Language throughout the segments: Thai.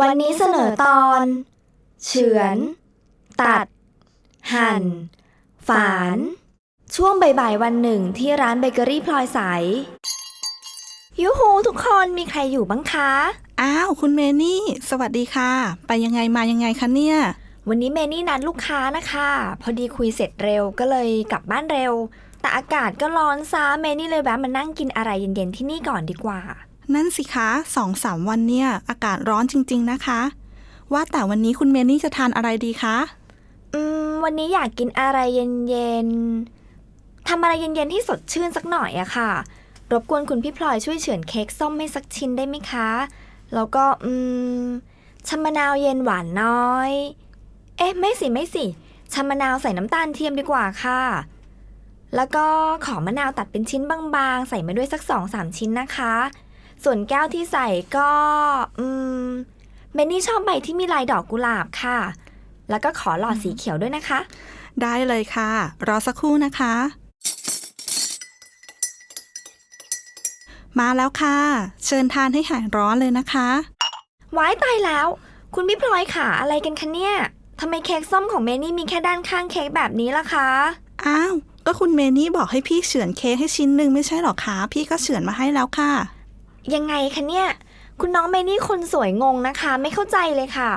วันนี้เสนอตอน เฉือน ตัด หั่น ฝาน ช่วงบ่ายๆวันหนึ่งที่ร้านเบเกอรี่พลอยใส ยูฮูทุกคนมีใครอยู่บ้างคะ อ้าว คุณเมนี่ สวัสดีค่ะ ไปยังไงมายังไงคะเนี่ย วันนี้เมนี่นัดลูกค้านะคะ พอดีคุยเสร็จเร็วก็เลยกลับบ้านเร็ว แต่อากาศก็ร้อนซะเมนี่เลยแวะมานั่งกินอะไรเย็นๆที่นี่ก่อนดีกว่า นั่นสิคะสองสามวันเนี่ย อากาศร้อนจริง ๆ นะคะ ว่าแต่วันนี้คุณเมนี่จะทานอะไรดีคะ อืม วันนี้อยากกินอะไรเย็นๆทำอะไรเย็นๆที่สดชื่นสักหน่อยอะค่ะ รบกวนคุณพี่พลอยช่วยเฉือนเค้กส้มให้สักชิ้นได้ไหมคะ แล้วก็ อืมชามะนาวเย็นหวานน้อย เอ๊ะ ไม่สิ ไม่สิชามะนาวใส่น้ำตาลเทียมดีกว่าค่ะ แล้วก็ขอมะนาวตัดเป็นชิ้นบางๆ ใส่มาด้วยสักสองสามชิ้นนะคะ ส่วนแก้วที่ใส่ก็อืมเมนี่ชอบใบที่มีลายดอกกุหลาบค่ะ แล้วก็ขอหลอดสีเขียวด้วยนะคะ ได้เลยค่ะ รอสักครู่นะคะ มาแล้วค่ะ เชิญทานให้หายร้อนเลยนะคะว้ายตายแล้ว คุณพี่พลอยค่ะอะไรกันคะเนี่ยทำไมเค้กส้มของเมนี่มีแค่ด้านข้างเค้กแบบนี้ล่ะคะ อ้าว ก็คุณเมนี่บอกให้พี่เฉือนเค้กให้ชิ้นหนึ่งไม่ใช่หรอคะ พี่ก็เฉือนมาให้แล้วค่ะ ยังไงคะเนี่ย คุณน้องเมนี่คนสวยงงนะคะ ไม่เข้าใจเลยค่ะ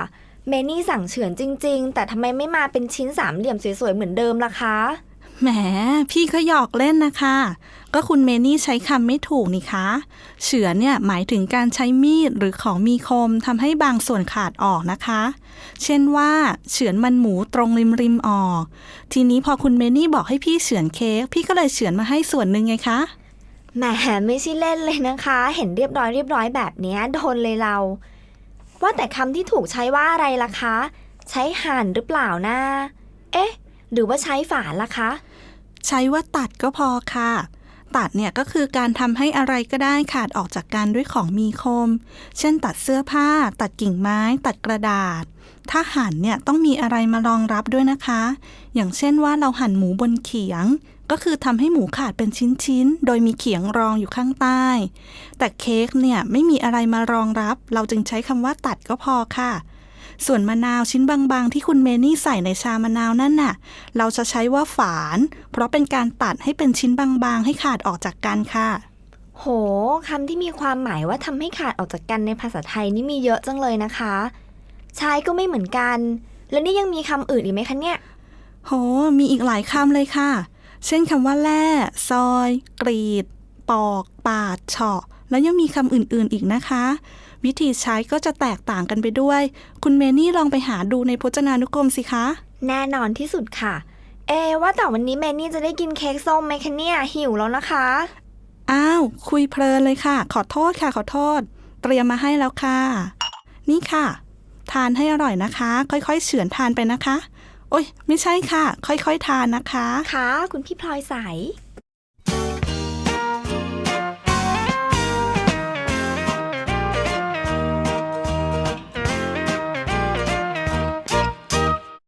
เมนี่สั่งเฉือนจริง ๆ แต่ทำไมไม่มาเป็นชิ้นสามเหลี่ยมสวยๆเหมือนเดิมล่ะคะ แหม พี่ก็หยอกเล่นนะคะ ก็คุณเมนี่ใช้คำไม่ถูกนี่คะ เฉือนเนี่ยหมายถึงการใช้มีดหรือของมีคมทำให้บางส่วนขาดออกนะคะ เช่นว่าเฉือนมันหมูตรงริมริมๆออก ทีนี้พอคุณเมนี่บอกให้พี่เฉือนเค้กพี่ก็เลยเฉือนมาให้ส่วนหนึ่งไงคะ แหมไม่ใช่เล่นเลยนะคะ เห็นเรียบร้อยเรียบร้อยแบบนี้โดนเลยเรา ว่าแต่คำที่ถูกใช้ว่าอะไรล่ะคะ ใช้หั่นหรือเปล่านะ เอ๊ะ หรือว่าใช้ฝานล่ะคะ ใช้ว่าตัดก็พอค่ะ ตัดเนี่ยก็คือการทำให้อะไรก็ได้ขาดออกจากกันด้วยของมีคม เช่น ตัดเสื้อผ้า ตัดกิ่งไม้ ตัดกระดาษ ถ้าหั่นเนี่ยต้องมีอะไรมารองรับด้วยนะคะ อย่างเช่นว่าเราหั่นหมูบนเขียง ก็คือทำให้หมูขาดเป็นชิ้นๆ โดยมีเขียงรองอยู่ข้างใต้ แต่เค้กเนี่ยไม่มีอะไรมารองรับ เราจึงใช้คำว่าตัดก็พอค่ะ ส่วนมะนาวชิ้นบางๆ ที่คุณเมนี่ใส่ในชามะนาวนั่นน่ะ เราจะใช้ว่าฝาน เพราะเป็นการตัดให้เป็นชิ้นบางๆ ให้ขาดออกจากกันค่ะ โหคำที่มีความหมายว่าทำให้ขาดออกจากกันในภาษาไทยนี่มีเยอะจังเลยนะคะ ใช้ก็ไม่เหมือนกัน แล้วนี่ยังมีคำอื่นอีกไหมคะเนี่ย โห มีอีกหลายคำเลยค่ะ เช่นคำว่าแล่ซอย กรีด ปอก ปาดเฉาะ แล้วยังมีคำอื่นๆอีกนะคะ วิธีใช้ก็จะแตกต่างกันไปด้วย คุณเมนี่ลองไปหาดูในพจนานุกรมสิคะ แน่นอนที่สุดค่ะ เอะว่าแต่วันนี้เมนี่จะได้กินเค้กส้มไหมคะเนี่ยหิวแล้วนะคะ อ้าว คุยเพลินเลยค่ะ ขอโทษค่ะ ขอโทษ เตรียมมาให้แล้วค่ะ นี่ค่ะ ทานให้อร่อยนะคะ ค่อยๆ เฉือนทานไปนะคะ โอ้ยไม่ใช่ค่ะ ค่อยๆทานนะคะ ค่ะ คุณพี่พลอยใส